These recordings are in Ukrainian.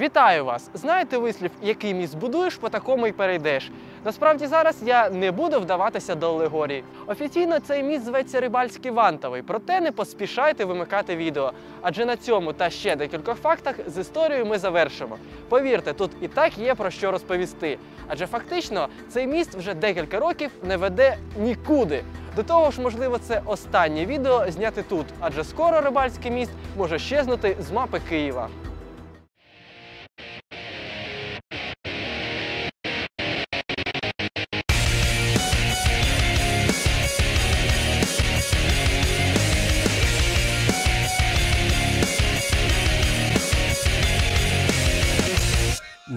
Вітаю вас! Знаєте вислів, який міст будуєш, по такому й перейдеш. Насправді зараз я не буду вдаватися до алегорії. Офіційно цей міст зветься Рибальський Вантовий, проте не поспішайте вимикати відео. Адже на цьому та ще декількох фактах з історією ми завершимо. Повірте, тут і так є про що розповісти. Адже фактично цей міст вже декілька років не веде нікуди. До того ж, можливо, це останнє відео зняти тут, адже скоро Рибальський міст може щезнути з мапи Києва.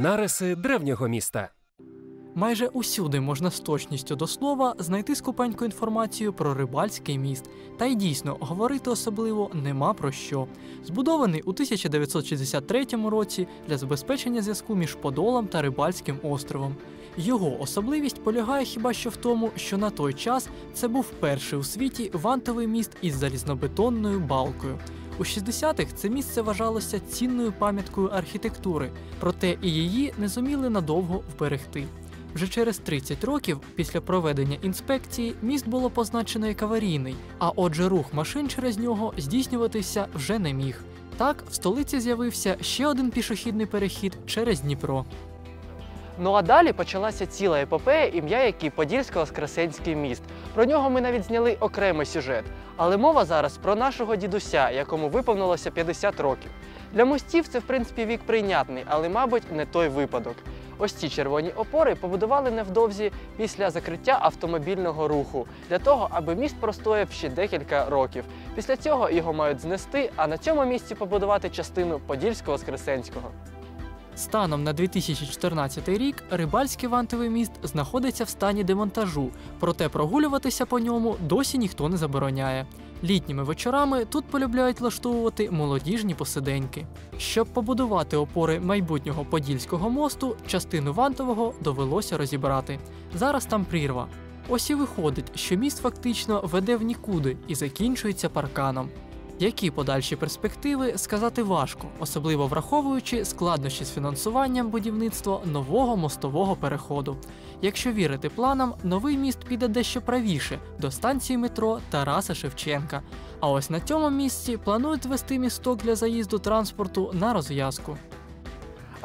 Нариси древнього міста. Майже усюди можна з точністю до слова знайти скупеньку інформацію про рибальський міст. Та й дійсно говорити особливо нема про що. Збудований у 1963 році для забезпечення зв'язку між Подолом та Рибальським островом. Його особливість полягає хіба що в тому, що на той час це був перший у світі вантовий міст із залізнобетонною балкою. У 60-х це місце вважалося цінною пам'яткою архітектури, проте і її не зуміли надовго вберегти. Вже через 30 років після проведення інспекції міст було позначено як аварійний, а отже, рух машин через нього здійснюватися вже не міг. Так, в столиці з'явився ще один пішохідний перехід через Дніпро. Ну а далі почалася ціла епопея, ім'я якій Подільсько-Воскресенський міст. Про нього ми навіть зняли окремий сюжет. Але мова зараз про нашого дідуся, якому виповнилося 50 років. Для мостів це в принципі вік прийнятний, але, мабуть, не той випадок. Ось ці червоні опори побудували невдовзі після закриття автомобільного руху для того, аби міст простояв ще декілька років. Після цього його мають знести, а на цьому місці побудувати частину Подільсько-Воскресенського. Станом на 2014 рік рибальський вантовий міст знаходиться в стані демонтажу, проте прогулюватися по ньому досі ніхто не забороняє. Літніми вечорами тут полюбляють влаштовувати молодіжні посиденьки. Щоб побудувати опори майбутнього Подільського мосту, частину вантового довелося розібрати. Зараз там прірва. Ось і виходить, що міст фактично веде в нікуди і закінчується парканом. Які подальші перспективи сказати важко, особливо враховуючи складнощі з фінансуванням будівництва нового мостового переходу. Якщо вірити планам, новий міст піде дещо правіше до станції метро Тараса Шевченка. А ось на цьому місці планують вести місток для заїзду транспорту на розв'язку.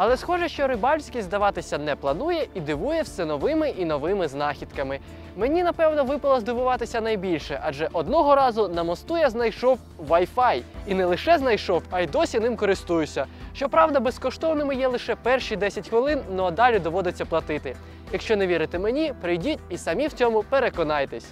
Але схоже, що Рибальський здаватися не планує і дивує все новими і новими знахідками. Мені напевно випало здивуватися найбільше, адже одного разу на мосту я знайшов Wi-Fi. І не лише знайшов, а й досі ним користуюся. Щоправда, безкоштовними є лише перші 10 хвилин, ну а далі доводиться платити. Якщо не вірите мені, прийдіть і самі в цьому переконайтесь.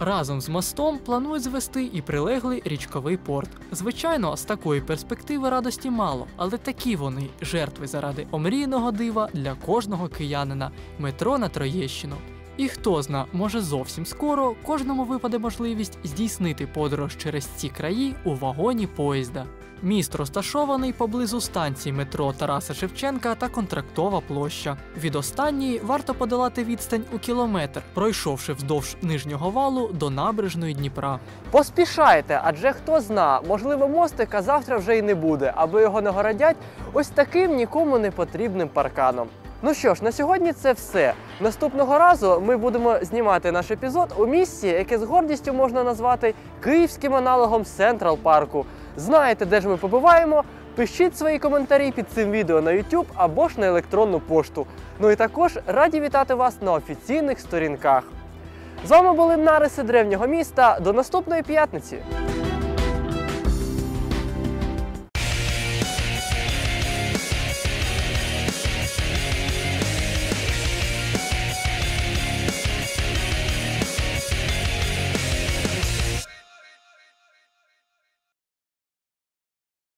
Разом з мостом планують звести і прилеглий річковий порт. Звичайно, з такої перспективи радості мало, але такі вони жертви заради омрійного дива для кожного киянина метро на Троєщину. І хто зна, може зовсім скоро кожному випаде можливість здійснити подорож через ці краї у вагоні поїзда. Міст розташований поблизу станції метро Тараса Шевченка та контрактова площа. Від останньої варто подолати відстань у кілометр, пройшовши вздовж нижнього валу до набережної Дніпра. Поспішайте, адже хто зна, можливо, мостика завтра вже й не буде, аби його нагородять ось таким нікому не потрібним парканом. Ну що ж, на сьогодні це все. Наступного разу ми будемо знімати наш епізод у місці, яке з гордістю можна назвати київським аналогом Централ парку. Знаєте, де ж ми побуваємо? Пишіть свої коментарі під цим відео на YouTube або ж на електронну пошту. Ну і також раді вітати вас на офіційних сторінках. З вами були нариси древнього міста. До наступної п'ятниці.